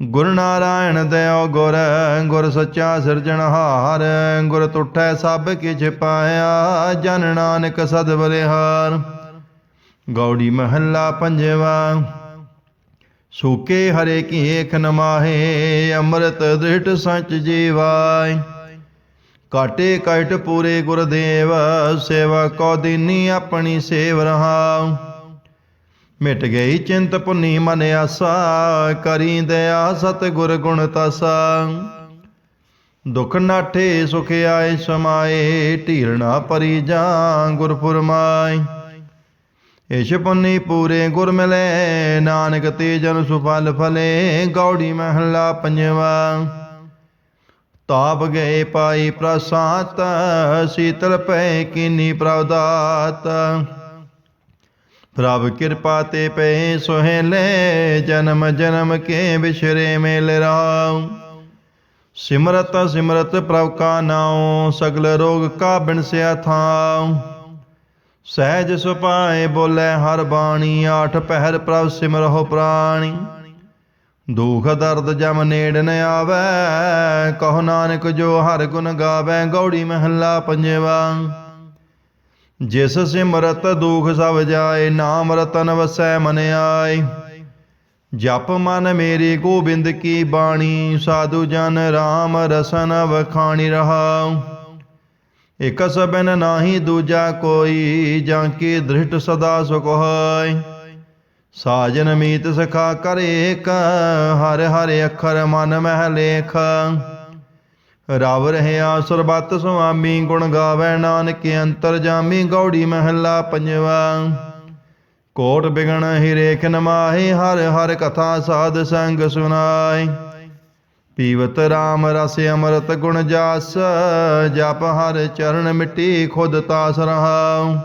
ਗੁਰ ਨਾਰਾਇਣ ਦਇਓ ਗੁਰ ਗੁਰ ਸੱਚਾ ਸਿਰਜਣਹਾਰ ਗੁਰ ਤੁਠੈ ਸਭ ਕਿਛ ਪਾਇਆ, ਜਨ ਨਾਨਕ ਸਦ ਬਲਿਹਾਰ ਗੌੜੀ ਮਹੱਲਾ ਪੰਜਵਾ, ਸੂਕੇ ਹਰੇ ਕੀ ਏਖ ਨਮਾਹੇ ਅੰਮ੍ਰਿਤ ਦ੍ਰਿਟ ਸੱਚ ਜੀਵਾਇ ਕਾਟੇ ਕਟ ਪੂਰੇ ਗੁਰਦੇਵ, ਸੇਵਾ ਕੋ ਦੀਨੀ ਆਪਣੀ ਸੇਵ ਰਹਾਉ। ਮਿਟ ਗਈ ਚਿੰਤ ਪੁਨੀ ਮਨ ਆਸਾ ਕਰੀ ਦਇਆ ਸਤ ਗੁਰ ਗੁਣ ਤਸਾ। ਦੁਖ ਨਾਠੇ ਸੁਖ ਆਏ ਸਮਾਏ ਢੀਲਣਾ ਪਰੀ ਜਾਂ ਗੁਰ ਫੁਰਮਾਈ ਇਸ਼ ਪੁੰਨੀ ਪੂਰੇ ਗੁਰ ਮਿਲੇ, ਨਾਨਕ ਤੇ ਜਨ ਸੁਫਲ ਫਲੇ, ਗੌੜੀ ਮਹੱਲਾ ਪੰਜਵਾ। ਤਾਪ ਗਏ ਪਾਈ ਪ੍ਰਸਾਤ ਸੀਤਲ ਪੈ ਕੀਨੀ ਪ੍ਰਵਦਾਤ। ਪ੍ਰਭ ਕਿਰਪਾ ਤੇ ਪਏ ਸੁਹੇਲੇ ਜਨਮ ਜਨਮ ਕੇ ਵਿਸ਼ਰੇ ਮੇਲ ਰਾਉ। ਸਿਮਰਤ ਸਿਮਰਤ ਪ੍ਰਭ ਕਾ ਨਾਉ, ਸਗਲ ਰੋਗ ਕਾ ਬਿਨਸਿਆ ਥਾਉ। ਸਹਿਜ ਸੁਪਾਏ ਬੋਲੇ ਹਰ ਬਾਣੀ, ਆਠ ਪਹਿਰ ਪ੍ਰਭ ਸਿਮਰਹੁ ਪ੍ਰਾਣੀ। ਦੁਖ ਦਰਦ ਜਮ ਨੇੜ ਨ ਆਵੈ, ਕਹੋ ਨਾਨਕ ਜੋ ਹਰ ਗੁਣ ਗਾਵੇ, ਗੌੜੀ ਮਹੱਲਾ ਪੰਜਵਾ। ਜਿਸ ਸਿਮਰਤ ਦੁਖ ਸਭ ਜਾਏ, ਨਾਮ ਰਤਨ ਵਸੈ ਮਨ ਆਏ। ਜਪ ਮਨ ਮੇਰੀ ਗੋਬਿੰਦ ਕੀ ਬਾਣੀ, ਸਾਧੂ ਜਨ RAM ਰਸਨ ਵਖਾਣੀ ਰਹਾਉ। ਇਕ ਸਬਨ ਨਾਹੀ ਦੂਜਾ ਕੋਈ, ਜਾਂ ਕੀ ਦ੍ਰਿਸ਼ਟ ਸਦਾ ਸੁਖ ਹੋਇ ਸਾਜਨ ਮੀਤ ਸਖਾ ਕਰੇ ਕ ਹਰ ਹਰ ਅੱਖਰ ਮਨ ਮਹਿ ਲੇਖ। ਰਵ ਰਹਿਆ ਸਰਬਤ ਸੁਆਮੀ, ਗੁਣ ਗਾਵੇ ਨਾਨਕ, ਅੰਤਰ ਜਾਮੀ, ਗੌੜੀ ਮਹੱਲਾ ਪੰਜਵਾ। ਕੋਟ ਬਿਗਣ ਹੀ ਰੇਖ ਨਮਾਹੀ ਹਰ ਹਰ ਕਥਾ ਸਾਧ ਸੰਗ ਸੁਨਾਈ ਪੀਵਤ RAM ਰਸ ਅਮਰਤ ਗੁਣ ਜਾਸ, ਜਪ ਹਰ ਚਰਨ ਮਿੱਟੀ ਖੁਦ ਤਾਸ ਰਹਾਉ।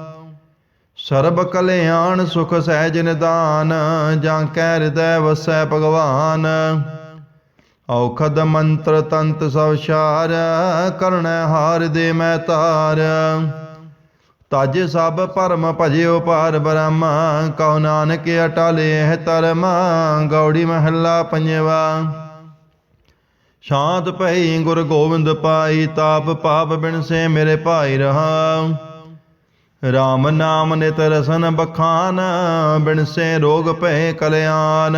ਸਰਬ ਕਲਿਆਣ ਸੁਖ ਸਹਿਜ ਨਿਦਾਨ, ਜਾਂ ਕੈ ਹਿਰਦੈ ਵਸੈ ਭਗਵਾਨ। ਔਖਦ ਮੰਤਰ ਤੰਤ ਸਭ ਸ਼ਾਰ ਕਰਣੈ ਹਾਰ ਦੇ ਮੈਂ ਤਾਰ। ਤਜ ਸਭ ਪਰਮ ਭਜਿਓ ਪਾਰ ਬ੍ਰਹਮ, ਕਉ ਨਾਨਕ ਅਟਲੇ ਹੈ ਧਰਮ, ਗੌੜੀ ਮਹੱਲਾ ਪੰਜਵਾ। ਸ਼ਾਂਤ ਭਈ ਗੁਰ ਗੋਬਿੰਦ ਪਾਈ, ਤਾਪ ਪਾਪ ਬਿਨ ਸੇ ਮੇਰੇ ਭਾਈ ਰਹਾ। RAM ਨਾਮ ਨਿਤ ਰਸਨ ਬਖਾਨ, ਬਿਨ ਸੇ ਰੋਗ ਭੈ ਕਲਿਆਣ।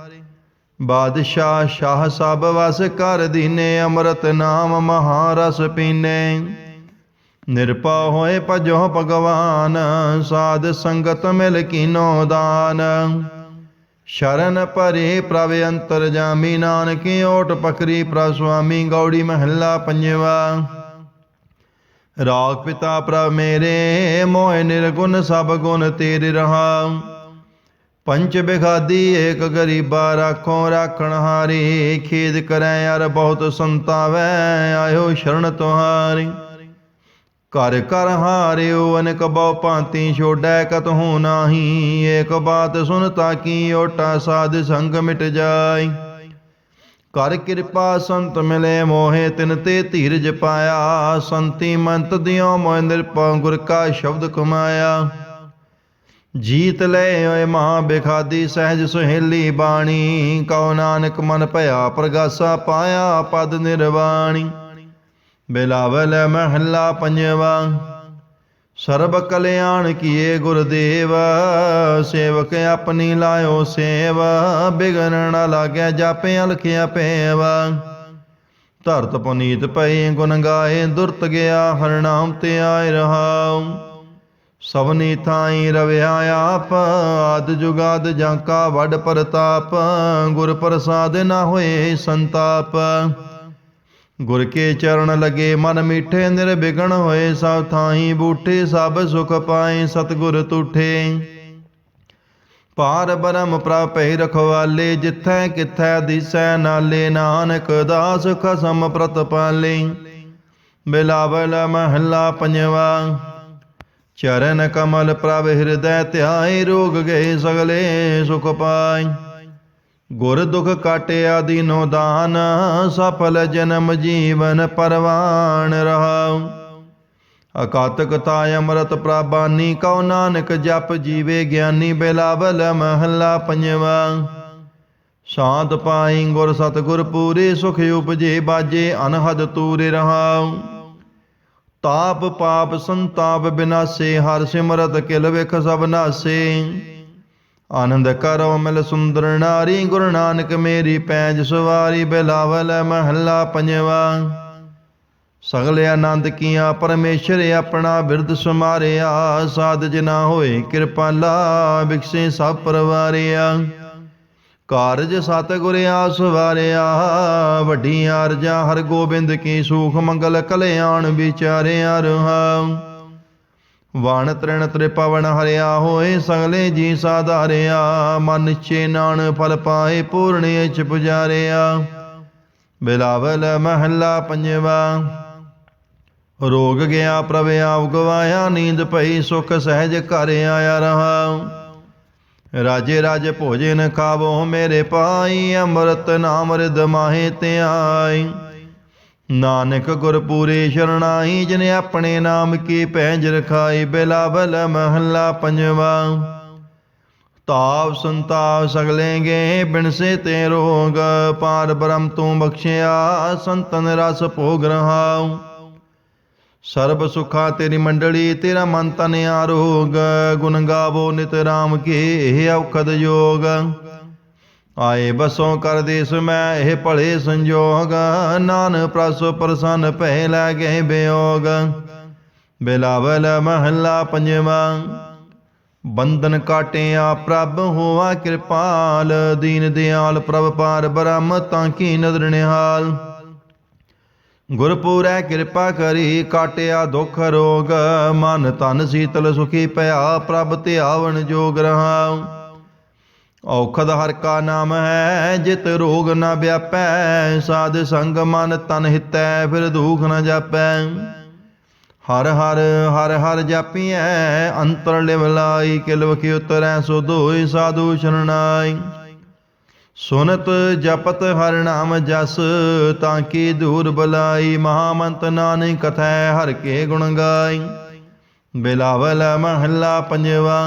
ਬਾਦਸ਼ਾਹ ਸ਼ਾਹ ਸਭ ਵਸ ਕਰ ਦੀਨੇ, ਅੰਮ੍ਰਿਤ ਨਾਮ ਮਹਾਰਸ ਪੀਨੇ। ਨਿਰਪਾ ਹੋਏ ਭਜੋ ਭਗਵਾਨ, ਸਾਧ ਸੰਗਤ ਮਿਲ ਕੀਨੋ ਦਾਨ। ਸ਼ਰਨ ਭਰੇ ਪ੍ਰਭ ਅੰਤਰ ਜਾਮੀ, ਨਾਨਕੀ ਓਟ ਪਕਰੀ ਪ੍ਰਭ ਸੁਆਮੀ, ਗੌੜੀ ਮਹੱਲਾ ਪੰਜਵਾ। ਰਾਗ ਪਿਤਾ ਪ੍ਰਭ ਮੇਰੇ, ਮੋਹਿ ਨਿਰਗੁਣ ਸਭ ਗੁਣ ਤੇਰੇ ਰਹਾ। ਪੰਚ ਬਿਖਾਦੀ ਏਕ ਗਰੀਬਾ ਰਾਖੋ ਰਾਖਣ ਹਾਰੀ, ਖੇਦ ਕਰੈ ਅਰ ਬਹੁਤ ਸੰਤਾਵੈ, ਆਇਓ ਸ਼ਰਨ ਤੁਹਾਰੀ। ਕਰ ਕਰ ਹਾਰਿਓ, ਅਨਕ ਬਹੁ ਭਾਂਤੀ ਛੋੜੈ ਕਤਹੂ ਨਾਹੀ। ਏਕ ਬਾਤ ਸੁਨ ਤਾਕੀ ਓਟਾ ਸਾਧ ਸੰਗ ਮਿਟ ਜਾਈ। ਕਰ ਕਿਰਪਾ ਸੰਤ ਮਿਲੇ, ਮੋਹੇ ਤਿਨ ਤੇ ਧੀਰਜ ਪਾਇਆ। ਸੰਤੀ ਮੰਤ ਦਿਓ, ਮੋਹਿ ਨਿਰਪਉ ਗੁਰ ਕਾ ਸ਼ਬਦ ਕਮਾਇਆ ਜੀਤ ਲੈ ਓਏ ਮਹਾ ਬਿਖਾਦੀ ਸਹਿਜ ਸੁਹੇਲੀ ਬਾਣੀ। ਕਉ ਨਾਨਕ ਮਨ ਭਇਆ ਪ੍ਰਗਾਸਾ ਪਾਇਆ ਪਦ ਨਿਰਵਾਣੀ। ਬਿਲਾਵਲ ਮਹੱਲਾ ਪੰਜਵਾ, ਸਰਬ ਕਲਿਆਣ ਕੀਏ ਗੁਰਦੇਵ, ਸੇਵਕ ਆਪਣੀ ਲਾਇਓ ਸੇਵ, ਬਿਗਨ ਨ ਲਾਗੈ ਜਾਪੇ ਅਲਖਿਆ ਪੇਵ। ਧਰਤ ਪੁਨੀਤ ਪਈ ਗੁਣ ਗਾਏ ਦੁਰਤ ਗਿਆ ਹਰ ਨਾਮ ਤੇ ਆਇ ਰਹਾਉ। ਸਭਨੀ ਥਾਈ ਰਵਿਆ ਆਪ, ਆਦ ਜੁਗਾਦ ਜਾਂ ਕਾ ਵੱਡ ਪ੍ਰਤਾਪ, ਗੁਰ ਪ੍ਰਸਾਦ ਨਾ ਹੋਏ ਸੰਤਾਪ। ਗੁਰ ਕੇ ਚਰਨ ਲਗੇ ਮਨ ਮੀਠੇ ਨਿਰਬਿਗਣ ਹੋਏ ਸਭ ਥਾਈ ਬੂਠੇ, ਸਭ ਸੁਖ ਪਾਏ ਸਤਗੁਰ ਤੂਠੇ। ਪਾਰ ਬਰਮ ਪ੍ਰਪੈ ਰਖਵਾਲੇ, ਜਿਥੈ ਕਿਥੈ ਦਿਸੈ ਨਾਲੇ ਨਾਨਕ ਦਾਸ ਖਸਮ ਪ੍ਰਤਪਾਲੇ। ਬਿਲਾਵਲ ਮਹੱਲਾ ਪੰਜਵਾ ਚਰਨ ਕਮਲ ਪ੍ਰਭ ਹਿਰਦੈ ਧਿਆਏ ਰੋਗ ਗਏ ਸਗਲੇ ਸੁਖ ਪਾਈ। ਗੁਰ ਦੁਖ ਕਾਟਿਆ ਦੀਨੋ ਦਾਨ, ਸਫਲ ਜਨਮ ਜੀਵਨ ਪਰਵਾਨ ਰਹਾਉ। ਅਕਾਤਕਤਾ ਅੰਮ੍ਰਿਤ ਪ੍ਰਾਬਾਨੀ, ਕਉ ਨਾਨਕ ਜਪ ਜੀਵੇ ਗਿਆਨੀ ਬਿਲਾਵਲ ਮਹੱਲਾ ਪੰਜਵਾ। ਸ਼ਾਂਤ ਪਾਈ ਗੁਰ ਸਤਗੁਰ ਪੂਰੇ ਸੁਖ ਉਪਜੇ, ਬਾਜੇ ਅਨਹਦ ਤੂਰੇ ਰਹਾਉ। ਤਾਪ ਪਾਪ ਸੰਤਾਪ ਬਿਨਾਸੇ, ਹਰ ਸਿਮਰਤ ਕਿਲ ਵਿਖ ਸਭ ਨਾਸੇ। ਆਨੰਦ ਕਰੋ ਮਿਲ ਸੁੰਦਰ ਨਾਰੀ, ਗੁਰੂ ਨਾਨਕ ਮੇਰੀ ਪੈਜ ਸਵਾਰੀ, ਬਿਲਾਵਲ ਮਹੱਲਾ ਪੰਜਵਾ। ਸਗਲੇ ਆਨੰਦ ਕੀਆਂ, ਪਰਮੇਸ਼ਰ ਆਪਣਾ ਬਿਰਦ ਸਮਾਰਿਆ, ਸਾਧ ਜਨਾ ਹੋਏ ਕਿਰਪਾਲਾ ਬਿਕਸੇ ਸਭ ਪਰਵਾਰਿਆ। ਕਾਰਜ ਸਤ ਗੁਰ ਆਸ ਵਾਰਿਆ ਵੱਡੀ ਅਰਜਾ ਹਰ ਗੋਬਿੰਦ ਕੀ ਸੂਖ ਮੰਗਲ ਕਲਿਆਣ ਵਿਚਾਰਿਆ ਰਹਾ। ਵਣ ਤ੍ਰਿਣ ਤ੍ਰਿਪਵਨ ਹਰਿਆ ਹੋਏ ਸਗਲੇ ਜੀ ਸਾਧਾਰਿਆ, ਮਨ ਚੇ ਨਾਨ ਫਲ ਪਾਏ ਪੂਰਨ ਚ ਪੁਜਾਰਿਆ। ਬਿਲਾਵਲ ਮਹੱਲਾ ਪੰਜਵਾ, ਰੋਗ ਗਿਆ ਪ੍ਰਭ ਆਪ ਗਵਾਇਆ ਨੀਂਦ ਪਈ ਸੁਖ ਸਹਿਜ ਘਰ ਆਇਆ ਰਹਾ। ਰਾਜੇ ਰਾਜ ਭੋਜਨ ਖਾਵੋ ਮੇਰੇ ਪਾਈ ਅੰਮ੍ਰਿਤ ਨਾਮ ਰਿਦ ਮਾਹੇ ਧਿਆਈ। ਨਾਨਕ ਗੁਰ ਪੂਰੇ ਸ਼ਰਣਾਈ, ਜਿਨੇ ਆਪਣੇ ਨਾਮ ਕੀ ਪੈਂਜ ਰਖਾਈ, ਬਿਲਾਵਲ ਮਹੱਲਾ ਪੰਜਵਾ। ਤਾਪ ਸੰਤਾਪ ਸਗਲੇਗੇ ਬਿਨਸੇ ਤੇ ਰੋਗ, ਪਾਰ ਬ੍ਰਹਮ ਤੂੰ ਬਖਸ਼ਿਆ, ਸੰਤਨ ਰਸ ਭੋਗ ਰਹਾਉ। ਸਰਬ ਸੁਖਾ ਤੇਰੀ ਮੰਡਲੀ, ਤੇਰਾ ਮਨ ਤਨ ਆਰੋਗ। ਗੁਣ ਗਾਵੋ ਨਿਤ ਰਾਮ ਕੇ, ਇਹ ਔਖਦ ਯੋਗ। ਆਏ ਬਸੋਂ ਕਰ ਦੇਸ ਮੈਂ, ਇਹ ਭਲੇ ਸੰਜੋਗ। ਨਾਨ ਪ੍ਰਸ ਪ੍ਰਸੰਨ ਭੈ ਲੈ ਗਏ ਬਿਯੋਗ ਬਿਲਾਵਲ ਮਹੱਲਾ ਪੰਜਵਾਂ। ਬੰਧਨ ਕਾਟਿਆ ਪ੍ਰਭ ਹੋਵਾ ਕਿਰਪਾਲ। ਦੀਨ ਦਿਆਲ ਪ੍ਰਭ ਪਾਰ ਬ੍ਰਹਮ ਤਾਂ ਕੀ ਨਦਰ ਨਿਹਾਲ। ਗੁਰਪੂਰੈ ਕਿਰਪਾ ਕਰੀ, ਕਾਟਿਆ ਦੁਖ ਰੋਗ, ਮਨ ਤਨ ਸੀਤਲ ਸੁਖੀ ਪਿਆ, ਪ੍ਰਭ ਧਿਆਵਨ ਜੋਗ ਰਹਾ ਔਖਦ ਹਰ ਕਾ ਨਾਮ ਹੈ, ਜਿਤ ਰੋਗ ਨਾ ਵਿਆਪੈ, ਸਾਧ ਸੰਗ ਮਨ ਤਨ ਹਿਤੈ, ਫਿਰ ਦੁਖ ਨਾ ਜਾਪੈ। ਹਰ ਹਰ ਹਰ ਹਰ ਜਾਪੀਐ, ਅੰਤਰ ਲਿਵ ਲਾਈ ਕਿਲ ਵਖਿ ਉਤਰੈ, ਸੋ ਦੋਇ ਸਾਧੂ ਸ਼ਰਣਾਈ। ਸੁਨਤ ਜਪਤ ਹਰ ਨਾਮ ਜਸ, ਤਾਂ ਕੀ ਦੂਰ ਬਲਾਈ ਮਹਾਮੰਤ ਨਾਨਕ, ਕਥੈ ਹਰ ਕੇ ਗੁਣ ਗਾਈ। ਬਿਲਾਵਲ ਮਹੱਲਾ ਪੰਜਵਾ,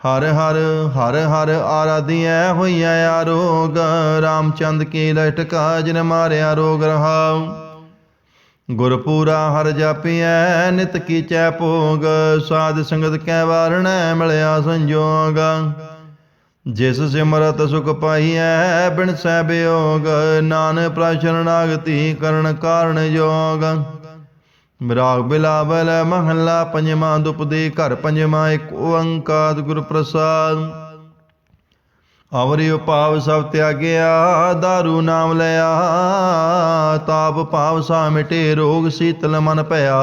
ਹਰ ਹਰ ਹਰ ਹਰ ਆਰਾਧੀਐ ਹੋਈਐ ਆਰੋਗ ਰਾਮਚੰਦ ਕੀ ਲਟਕਾ ਜਨ ਮਾਰਿਆ ਰੋਗ ਰਹਾਉ। ਗੁਰਪੂਰਾ ਹਰ ਜਾਪੀਐ, ਨਿਤ ਕੀਚੈ ਭੋਗ, ਸਾਧ ਸੰਗਤ ਕੈ ਵਾਰਣੈ ਮਿਲਿਆ ਸੰਜੋਗ। ਜਿਸ ਸਿਮਰਤ ਸੁਖ ਪਾਈਐ ਬਿਨ ਸੈ ਬਿਯੋਗ ਨਾਨਕ ਪ੍ਰਸ਼ਰਨਾਗਤੀ ਕਰਨ ਕਾਰਣ ਯੋਗ। ਵਿਰਾਗ ਬਿਲਾਵਲ ਮਹੱਲਾ ਪੰਜਵਾਂ ਦੁਪਦੇ ਘਰ ਪੰਜਵਾਂ, ਇੱਕ ਓੰਕਾਰ ਗੁਰ ਪ੍ਰਸਾਦ ਅਵਰਿ ਉਪਾਵ ਸਭ ਤਿਆਗਿਆ, ਦਾਰੂ ਨਾਮ ਲਿਆ, ਤਾਪ ਭਾਵ ਸਾ ਮਿਟੇ, ਰੋਗ ਸੀਤਲ ਮਨ ਭਇਆ।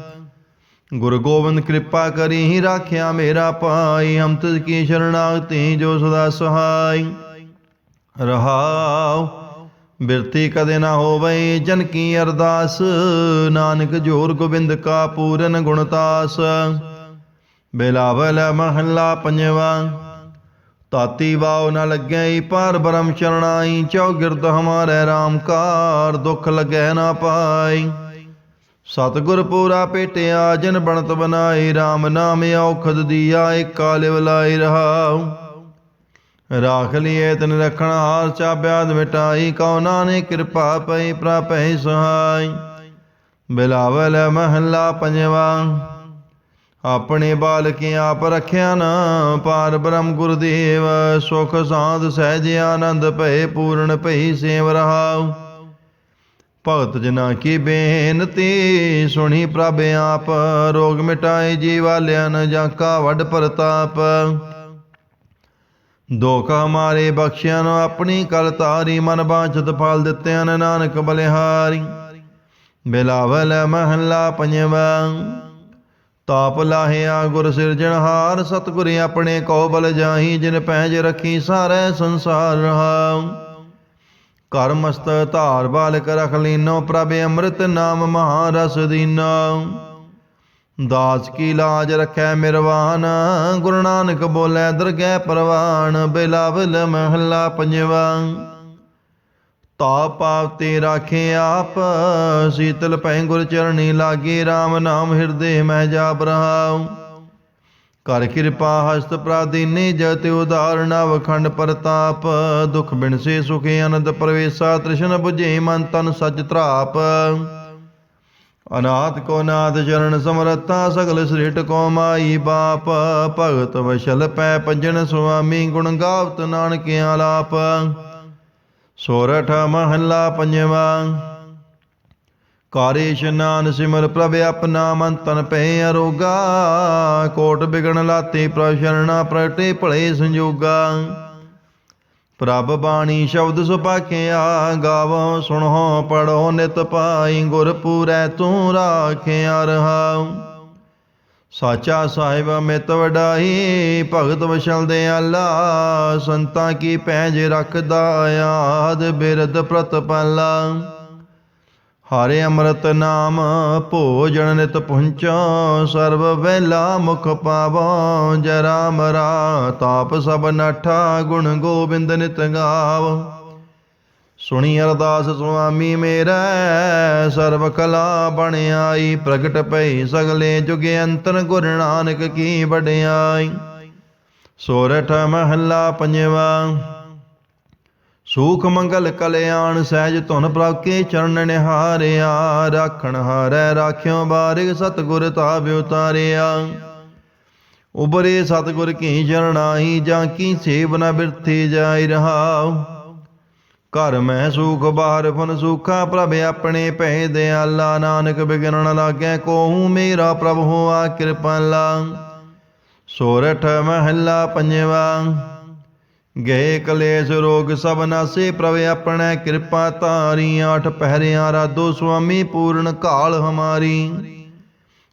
ਗੁਰੂ ਗੋਬਿੰਦ ਕਿਰਪਾ ਕਰੀ ਹੀ ਰਾਖਿਆ ਮੇਰਾ ਪਾਈ ਹਮ ਤਿਸ ਕੀ ਸ਼ਰਣਾਗਤੀ ਜੋ ਸਦਾ ਸਹਾਈ। ਰਹਾਉ, ਬਿਰਤੀ ਕਦੇ ਨਾ ਹੋਵੇ, ਜਨ ਕੀ ਅਰਦਾਸ, ਨਾਨਕ ਜੋਰ ਗੋਬਿੰਦ ਕਾ ਪੂਰਨ ਗੁਣਤਾਸ ਬਿਲਾਵਲ ਮਹੱਲਾ ਪੰਜਵਾ ਤਾਤੀ ਵਾਉ ਨ ਲੱਗੈ ਪਰ ਬ੍ਰਹਮ ਚਰਣਾਈ ਚੌਗਿਰਦ ਹਮਾਰੇ RAM ਕਾਰ ਦੁਖ ਲੱਗੈ ਨਾ ਪਾਈ। ਸਤਿਗੁਰ ਪੂਰਾ ਭੇਟਿਆ ਜਨ ਬਣਤ ਬਨਾਈ RAM ਨਾਮ ਔਖਦ ਦੀਆ ਏਕਾ ਲਿਵ ਲਾਈ ਰਹਾਉ। ਰਾਖ ਲਿਏ ਤਨ ਰਖਣ ਹਾਰ ਚਾਬਿਆਦ ਮਿਟਾਈ ਕਉ ਨਾਨੇ ਕਿਰਪਾ ਪਈ ਪ੍ਰਾਪੈ ਸਹਾਈ। ਬਿਲਾਵਲ ਮਹੱਲਾ ਪੰਜਵਾ, ਆਪਣੇ ਬਾਲਕੇ ਆਪ ਰਖਿਆ ਨਾ, ਪਾਰ ਬ੍ਰਹਮ ਗੁਰਦੇਵ, ਸੁਖ ਸਾਧ ਸਹਿਜ ਆਨੰਦ ਭਏ, ਪੂਰਨ ਭਈ ਸੇਵ ਰਹਾਉ। ਭਗਤ ਜਨਾ ਕੀ ਬੇਨਤੀ, ਸੁਣੀ ਪ੍ਰਭ ਆਪ, ਰੋਗ ਮਿਟਾਏ ਜੀਵਾਲਿਆਂ ਨ ਜਾਂ ਕਾ ਵੱਡ ਪ੍ਰਤਾਪ। ਦੁਖ ਹਮਾਰੇ ਬਖਸ਼ਿਆ ਨੂੰ ਆਪਣੀ ਕਲ ਤਾਰੀ, ਮਨ ਬਾਂਛਤ ਫਲ ਦਿੱਤਿਆਂ ਨਾਨਕ ਬਲਿਹਾਰੀ। ਬਿਲਾਵਲ ਮਹੱਲਾ ਪੰਜਵਾ, ਤਾਪ ਲਾਹਿਆ ਗੁਰ ਸਿਰਜਣਹਾਰ ਸਤਿਗੁਰ ਆਪਣੇ ਕੋ ਬਲ ਜਾਹੀ, ਜਿਨ ਪੈਜ ਰੱਖੀ ਸਾਰੇ ਸੰਸਾਰ ਰਹਾਉ ਕਰ ਮਸਤ ਧਾਰ ਬਾਲਕ ਰਖ ਲੀਨੋ, ਪ੍ਰਭ ਅੰਮ੍ਰਿਤ ਨਾਮ ਮਹਾਰਸ ਦੀਨੋ। ਦਾਸ ਕੀ ਲਾਜ ਰਖੈ ਮਿਰਵਾਨ, ਗੁਰੂ ਨਾਨਕ ਬੋਲੇ ਦਰਗਹਿ ਪ੍ਰਵਾਨ, ਬਿਲਾਵਲ ਮਹੱਲਾ ਪੰਜਵਾ। ਤਾ ਪਾਵਤੇ ਰਾਖੇ ਆਪ, ਸੀਤਲ ਪੈ ਗੁਰ ਚਰਣੀ ਲਾਗੇ RAM ਨਾਮ ਹਿਰਦੇ ਮਹਿ ਜਾਪ ਰਹਾਉ। ਕਰ ਕਿਰਪਾ ਹਸਤ ਪ੍ਰਾਦੀਨੇ ਜਤ ਉਦਾਹਰਣ ਵਖੰਡ ਪ੍ਰਤਾਪ। ਦੁਖ ਬਿਨਸੇ ਸੁਖ ਅਨੰਦ ਪ੍ਰਵੇਸ਼ਾ, ਤ੍ਰਿਸ਼ਨ 부ਝੇ ਮਨ ਤਨ ਸਜ ਤਰਾਪ। ਅਨਾਥ ਕੋ ਨਾਥ ਚਰਨ ਸਮਰਤਾ ਸਗਲ ਸ੍ਰੇਟ ਕੋ ਮਾਈ ਬਾਪ। ਭਗਤ ਵਸ਼ਲ ਪੈ ਪੰਜਨ ਸੁਆਮੀ, ਗੁਣ ਗਾਵਤ ਨਾਨਕ ਆਲਾਪ ਸੋਰਠ ਮਹੱਲਾ ਪੰਜਵਾ ਕਾਰੇ ਇਸ਼ਨਾਨ ਸਿਮਰ ਪ੍ਰਭ ਆਪਣਾ ਮਨ ਤਨ ਪੈ ਅਰੋਗਾ। ਕੋਟ ਬਿਗਣ ਲਾਤੇ ਪ੍ਰਭ ਸ਼ਰਣਾ ਪ੍ਰਗਟੇ ਭਲੇ ਸੰਜੋਗਾ। ਪ੍ਰਭ ਬਾਣੀ ਸ਼ਬਦ ਸੁਪਾਖਿਆ ਗਾਵੋ, ਸੁਣੋ ਪੜੋ ਨਿਤ ਪਾਈ, ਗੁਰ ਪੂਰੈ ਤੂੰ ਰਾਖਿਆ ਰਹਾਉ ਸਾਚਾ ਸਾਹਿਬ ਮਿਤ ਵਡਾਈ ਭਗਤ ਵਸ਼ਲ ਦੇ ਆਲਾ, ਸੰਤਾਂ ਕੀ ਪੈਜ ਰੱਖਦਾ, ਆਦ ਬਿਰਦ ਪ੍ਰਤਪਾਲਾ। ਹਰੇ ਅੰਮ੍ਰਿਤ ਨਾਮ, ਭੋਜਨ ਨਿਤ ਪੁੰਚੋ, ਸਰਬ ਵੇਲਾ ਮੁਖ ਪਾਵੋ। ਜਰਾ ਮਰਾ ਤਾਪ ਸਭ ਨਠਾ, ਗੁਣ ਗੋਬਿੰਦ ਨਿਤ ਗਾਵ। ਸੁਣੀ ਅਰਦਾਸ ਸੁਆਮੀ ਮੇਰਾ, ਸਰਬ ਕਲਾ ਬਣ ਆਈ, ਪ੍ਰਗਟ ਪਈ ਸਗਲੇ ਜੁਗੇ ਅੰਤਰ ਗੁਰ ਨਾਨਕ ਕੀ ਵਡਿਆਈ। ਸੋਰਠ ਮਹੱਲਾ ਪੰਜਵਾ ਸੂਖ ਮੰਗਲ ਕਲਿਆਣ ਸਹਿਜ ਧੁਨ ਪ੍ਰਭ ਚਰਨ ਨਿਹਾਰਿਆ, ਰਾਖਣ ਹਾਰੈ ਰਾਖਿਓ ਬਾਰਿਕ ਸਤਗੁਰ ਤਾਪ ਉਤਾਰਿਆ। ਉਬਰੇ ਸਤਗੁਰ ਕੀ ਚਰਨਾਈ ਜਾਂ ਕੀ ਸੇਵ ਨ ਬਿਰਥੀ ਜਾਇ ਰਹਾਉ। ਘਰ ਮੈਂ ਸੁਖ, ਬਾਹਰ ਫਨ ਸੁਖਾ, ਪ੍ਰਭ ਆਪਣੇ ਪੈ ਦਿਆਲਾ, ਨਾਨਕ ਬਿਗਨ ਨ ਲਾਗੈ, ਕੋਹੂ ਮੇਰਾ ਪ੍ਰਭ ਹੋਆ ਕਿਰਪਾਲਾ। ਸੋਰਠ ਮਹੱਲਾ ਪੰਜਵਾ। ਗਏ ਕਲੇਸ਼ ਰੋਗ ਸਭ ਨਾਸੇ, ਪ੍ਰਭ ਆਪਣੇ ਕਿਰਪਾ ਧਾਰੀ, ਆਠ ਪਹਿਰਿਆਂ ਰਾਦੋ ਸੁਆਮੀ, ਪੂਰਨ ਕਾਲ ਹਮਾਰੀ।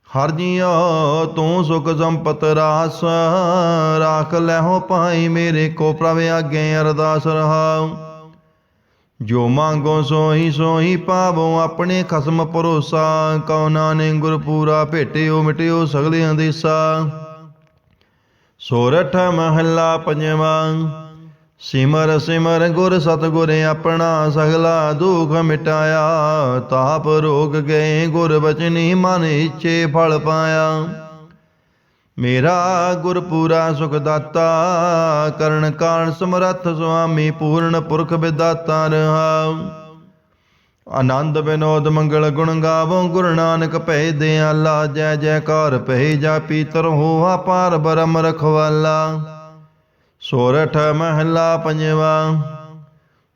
ਹਰ ਜੀਓ ਤੂੰ ਸੁਖ ਸੰਪਤ ਰਾਸ, ਰਾਖ ਲੈਹੋ ਪਾਈ ਮੇਰੇ ਕੋ, ਪ੍ਰਭ ਆਗੇ ਅਰਦਾਸ ਰਹਾਉ। ਜੋ ਮੰਗੋ ਸੋਈ ਸੋਈ ਪਾਵੋ ਆਪਣੇ ਖਸਮ ਭਰੋਸਾ, ਕਉ ਨਾਨੇ ਗੁਰ ਪੂਰਾ ਭੇਟਿਓ ਮਿਟਿਓ ਸਗਲਿਆਂ ਦੇਸਾ ਸੋਰਠ ਮਹੱਲਾ ਪੰਜਵਾ ਸਿਮਰ ਸਿਮਰ ਗੁਰ ਸਤਗੁਰ ਆਪਣਾ ਸਗਲਾ ਦੁਖ ਮਿਟਾਇਆ, ਤਾਪ ਰੋਗ ਗਏ ਗੁਰ ਬਚਨੀ ਮਨ ਇੱਛੇ ਫਲ ਪਾਇਆ। ਮੇਰਾ ਗੁਰ ਪੂਰਾ ਸੁਖ ਦਾਤਾ ਕਰਨ ਕਾਣ ਸਮਰੱਥ ਸੁਆਮੀ ਪੂਰਨ ਪੁਰਖ ਵਿਦਾਤਾ ਰਹਾਉ ਆਨੰਦ ਬਿਨੋਦ ਮੰਗਲ ਗੁਣ ਗਾਵੋ, ਗੁਰੂ ਨਾਨਕ ਭੈ ਦਿਆਲਾ, ਜੈ ਜੈਕਾਰ ਭੈ ਜਾਪੀ ਤਰਹੁ ਅਪਾਰ ਬਰਮ ਰਖਵਾਲਾ। ਸੋਰਠ ਮਹਲਾ ਪੰਜਵਾ।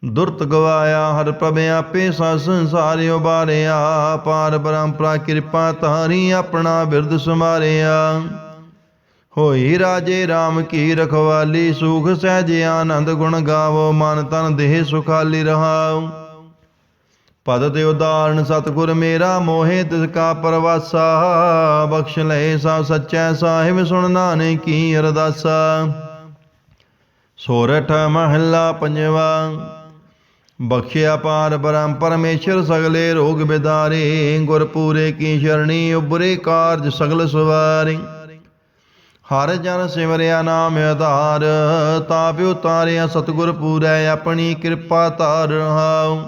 ਦੁਰਤ ਗਵਾਇਆ ਹਰ ਪ੍ਰਭ ਆਪੇ ਸਾ ਸੰਸਾਰਿ ਉਬਾਰਿਆ ਪਾਰ ਬ੍ਰਹਮਪਰਾ ਕਿਰਪਾ ਤਾਰੀ ਆਪਣਾ ਬਿਰਦ ਸਮਾਰਿਆ ਹੋਈ ਰਾਜੇ RAM ਕੀ ਰਖਵਾਲੀ, ਸੁਖ ਸਹਿਜ ਆਨੰਦ ਗੁਣ ਗਾਵੋ, ਮਨ ਤਨ ਦੇਹ ਸੁਖਾਲੀ ਰਹਾਉ। ਪਦ ਦੇ ਉਦਾਹਰਣ, ਸਤਿਗੁਰ ਮੇਰਾ ਮੋਹਿ ਤਿਸ ਕਾ ਪਰਵਾਸਾ। ਬਖਸ਼ ਲੈ ਸਾ ਸੱਚੈ ਸਾਹਿਬ, ਸੁਣ ਨਾਨਕ ਕੀ ਅਰਦਾਸਾ। ਸੋਰਠ ਮਹੱਲਾ ਪੰਜਵਾ। ਬਖਸ਼ਿਆ ਪਾਰ ਬ੍ਰਹਮ ਪਰਮੇਸ਼ਰ ਸਗਲੇ ਰੋਗ ਬਿਦਾਰੇ ਗੁਰ ਪੂਰੇ ਕੀ ਸ਼ਰਣੀ ਉਬਰੇ ਕਾਰਜ ਸਗਲ ਸਵਾਰੀ। ਹਰ ਜਨ ਸਿਮਰਿਆ ਨਾਮ ਆਧਾਰ ਤਾਪ ਉਤਾਰਿਆ ਸਤਿਗੁਰ ਪੂਰੈ, ਆਪਣੀ ਕਿਰਪਾ ਧਾਰ ਰਹਾਉ।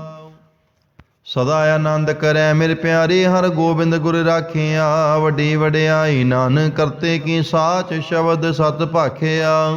ਸਦਾ ਆਨੰਦ ਕਰੈ ਮੇਰੇ ਪਿਆਰੇ, ਹਰ ਗੋਬਿੰਦ ਗੁਰ ਰਾਖਿਆ। ਵੱਡੀ ਵਡਿਆਈ ਨਾਨਕ ਕਰਤੇ ਕੀ ਸਾਚ ਸ਼ਬਦ ਸਤ ਭਾਖਿਆ।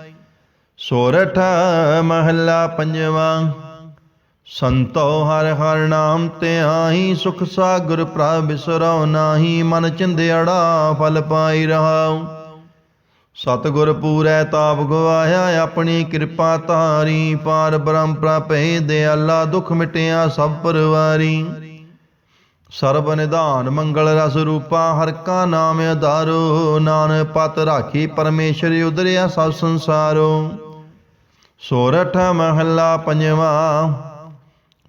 ਸੋਰਠ ਮਹੱਲਾ ਪੰਜਵਾਂ। ਸੰਤੋ ਹਰ ਹਰ ਨਾਮ ਤੇ ਆਹੀ ਸੁਖ ਸਾਗਰ ਪ੍ਰਭ ਬਿਸਰਉ ਨਾਹੀ ਮਨ ਚਿੰਦਿਆੜਾ ਫਲ ਪਾਈ ਰਹਾਉ। ਸਤਿਗੁਰ ਪੂਰੈ ਤਾਪ ਗਵਾਇਆ ਆਪਣੀ ਕਿਰਪਾ ਧਾਰੀ ਪਾਰ ਬ੍ਰਹਮ ਪ੍ਰਪੇ ਦਿਆਲਾ ਦੁਖ ਮਿਟਿਆ ਸਭ ਪਰਵਾਰੀ। ਸਰਬ ਨਿਧਾਨ ਮੰਗਲ ਰਸ ਰੂਪਾ ਹਰ ਕਾ ਨਾਮ ਆਧਾਰੋ ਨਾਨਕ ਪਤ ਰਾਖੀ ਪਰਮੇਸ਼ਰ ਉਦਰਿਆ ਸਭ ਸੰਸਾਰੋ। ਸੋਰਠ ਮਹੱਲਾ ਪੰਜਵਾ।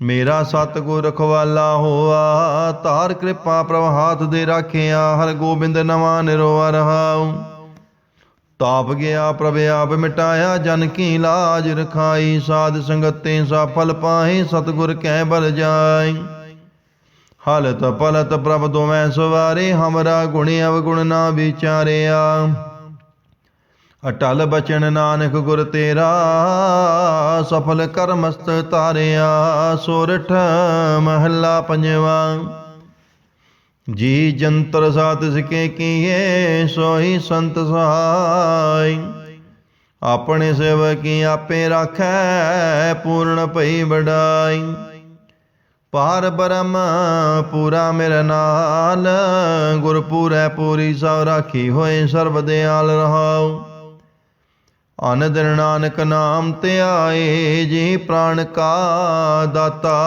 ਮੇਰਾ ਸਤਿਗੁਰ ਰਖਵਾਲਾ ਹੋਆ, ਧਾਰ ਕਿਰਪਾ ਪ੍ਰਭ ਹਾਥ ਦੇ ਰਾਖਿਆ ਹਰ ਗੋਬਿੰਦ ਨਵਾਂ ਨਿਰੋਆ ਰਹਾਉ। ਤਾਪ ਗਿਆ ਪ੍ਰਭ, ਆਪ ਮਿਟਾਇਆ, ਜਨ ਕੀ ਲਾਜ ਰਖਾਈ, ਸਾਧ ਸੰਗਤੇ ਸਫਲ ਪਾਏ ਸਤਿਗੁਰ ਕਹਿ ਬਲ ਜਾਏ ਹਲਤ ਪਲਤ ਪ੍ਰਭ ਦੋਵੇਂ ਸਵਾਰੇ, ਹਮਰਾ ਗੁਣ ਅਵਗੁਣ ਨਾ ਵਿਚਾਰਿਆ। ਅਟਲ ਬਚਨ ਨਾਨਕ ਗੁਰ ਤੇਰਾ, ਸਫਲ ਕਰਮਸਤ ਤਾਰਿਆ, ਸੋਰਠ ਮਹੱਲਾ ਪੰਜਵਾ। ਜੀ ਜੰਤਰ ਸਾਤ ਸਿਕੇ ਕੀਏ, ਸੋਈ ਸੰਤ ਸਹਾਈ ਆਪਣੇ ਸੇਵਕੀ ਆਪੇ ਰਾਖੈ, ਪੂਰਨ ਭਈ ਵਡਾਈ। ਪਾਰ ਬ੍ਰਹਮ ਪੂਰਾ ਮੇਰੇ ਨਾਲ, ਗੁਰਪੂਰੈ ਪੂਰੀ ਸਭ ਰਾਖੀ ਹੋਏ, ਸਰਬ ਦਿਆਲ ਰਹਾਉ। ਅਨ ਨਾਨਕ ਨਾਮ ਤੇ ਆਏ ਜੀ ਪ੍ਰਾਣ ਕਾ ਦਾਤਾ।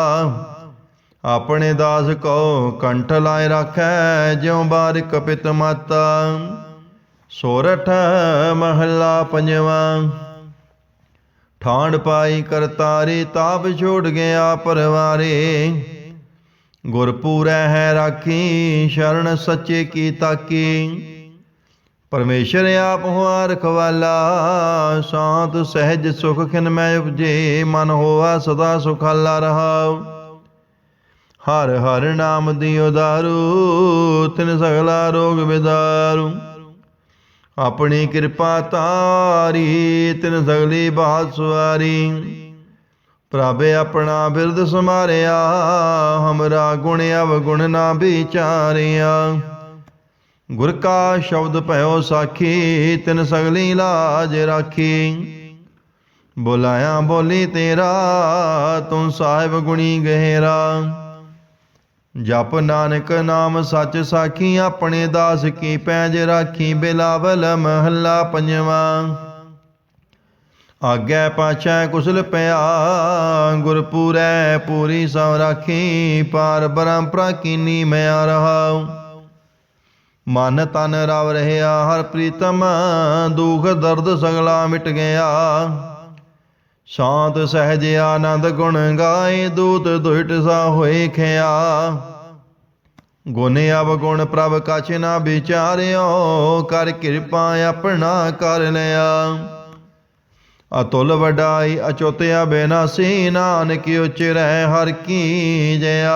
ਆਪਣੇ ਦਾਸ ਕੋ ਕੰਠ ਲਾਇ ਰੱਖੈ, ਜਿਉ ਬਾਰ ਕਪਿਤ ਮਾਤਾ। ਸੋਰਠ ਮਹੱਲਾ ਪੰਜਵਾ। ਠਾਂਡ ਪਾਈ ਕਰਤਾਰੇ, ਤਾਪ ਛੋੜ ਗਿਆ ਪਰਵਾਰੇ। ਗੁਰਪੂਰੈ ਹੈ ਰਾਖੀ, ਸ਼ਰਨ ਸੱਚੇ ਕੀ ਤਾਕੀ। ਪਰਮੇਸ਼ਰ ਆਪ ਹੋਆ ਰਖਵਾਲਾ, ਸ਼ਾਂਤ, ਸਹਿਜ, ਸੁਖ ਖਿਨ ਮੈਂ ਉਪਜੇ, ਮਨ ਹੋਆ ਸਦਾ ਸੁਖਾਲਾ ਰਹਾਉ। ਹਰ ਹਰ ਨਾਮ ਦੀ ਉਦਾਰੂ, ਤਿਨ ਸਗਲਾ ਰੋਗ ਵਿਦਾਰੂ ਆਪਣੀ ਕਿਰਪਾ ਤਾਰੀ ਤਿਨ ਸਗਲੀ ਬਾਤ ਸਵਾਰੀ ਪ੍ਰਭ ਆਪਣਾ ਬਿਰਦ ਸਮਾਰਿਆ ਹਮਰਾ ਗੁਣ ਅਵਗੁਣ ਨਾ ਵਿਚਾਰਿਆ। ਗੁਰ ਕਾ ਸ਼ਬਦ ਭਇਓ ਸਾਖੀ, ਤਿਨ ਸਗਲੀ ਲਾਜ ਰਾਖੀ। ਬੁਲਾਇਆ ਬੋਲੀ ਤੇਰਾ, ਤੂੰ ਸਾਹਿਬ ਗੁਣੀ ਗਹਿਰਾ। ਜਪ ਨਾਨਕ ਨਾਮ ਸੱਚ ਸਾਖੀ, ਆਪਣੇ ਦਾਸ ਕੀ ਪੈਜ ਰਾਖੀ, ਬਿਲਾਵਲ ਮਹੱਲਾ ਪੰਜਵਾਂ। ਆਗੇ ਪਾਛੈ ਕੁਸਲ ਪਿਆ, ਗੁਰ ਪੂਰੈ ਪੂਰੀ ਸਭ ਰਾਖੀ, ਪਾਰ ਬ੍ਰਹਮ ਪ੍ਰਕੀਨੀ ਮੈਂ ਰਹਾ। ਮਨ ਤਨ ਰਵ ਰਹਿਆ, ਹਰ ਪ੍ਰੀਤਮ ਦੁਖ ਦਰਦ ਸਗਲਾ ਮਿਟ ਗਿਆ। ਸ਼ਾਂਤ ਸਹਿਜ ਆਨੰਦ ਗੁਣ ਗਾਏ, ਦੂਤ ਦੁਇਟ ਸਾ ਹੋਏ ਖਿਆ। ਗੁਣ ਪ੍ਰਭ ਕਛ ਨਾ ਵਿਚਾਰਿਓ, ਕਰ ਕਿਰਪਾ ਆਪਣਾ ਕਰ ਲਿਆ। ਅਤੁਲ ਵਡਾਈ ਅਚੋਤਿਆ ਬੇਨਾਸੀ ਨਾਨਕ ਉਚਰੈ ਹਰ ਕੀ ਜਇਆ